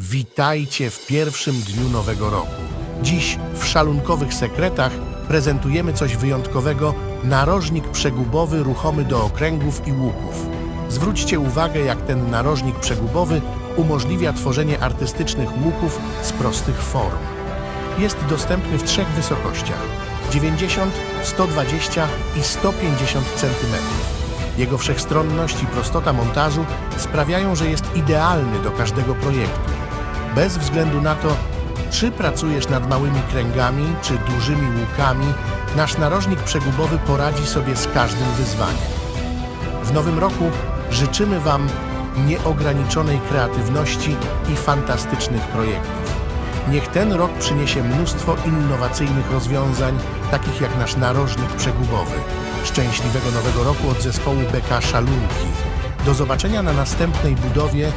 Witajcie w pierwszym dniu nowego roku. Dziś w szalunkowych sekretach prezentujemy coś wyjątkowego narożnik przegubowy ruchomy do okręgów i łuków. Zwróćcie uwagę, jak ten narożnik przegubowy umożliwia tworzenie artystycznych łuków z prostych form. Jest dostępny w trzech wysokościach 90, 120 i 150 cm. Jego wszechstronność i prostota montażu sprawiają, że jest idealny do każdego projektu. Bez względu na to, czy pracujesz nad małymi kręgami, czy dużymi łukami, nasz narożnik przegubowy poradzi sobie z każdym wyzwaniem. W nowym roku życzymy Wam nieograniczonej kreatywności i fantastycznych projektów. Niech ten rok przyniesie mnóstwo innowacyjnych rozwiązań, takich jak nasz narożnik przegubowy. Szczęśliwego nowego roku od zespołu BK Szalunki. Do zobaczenia na następnej budowie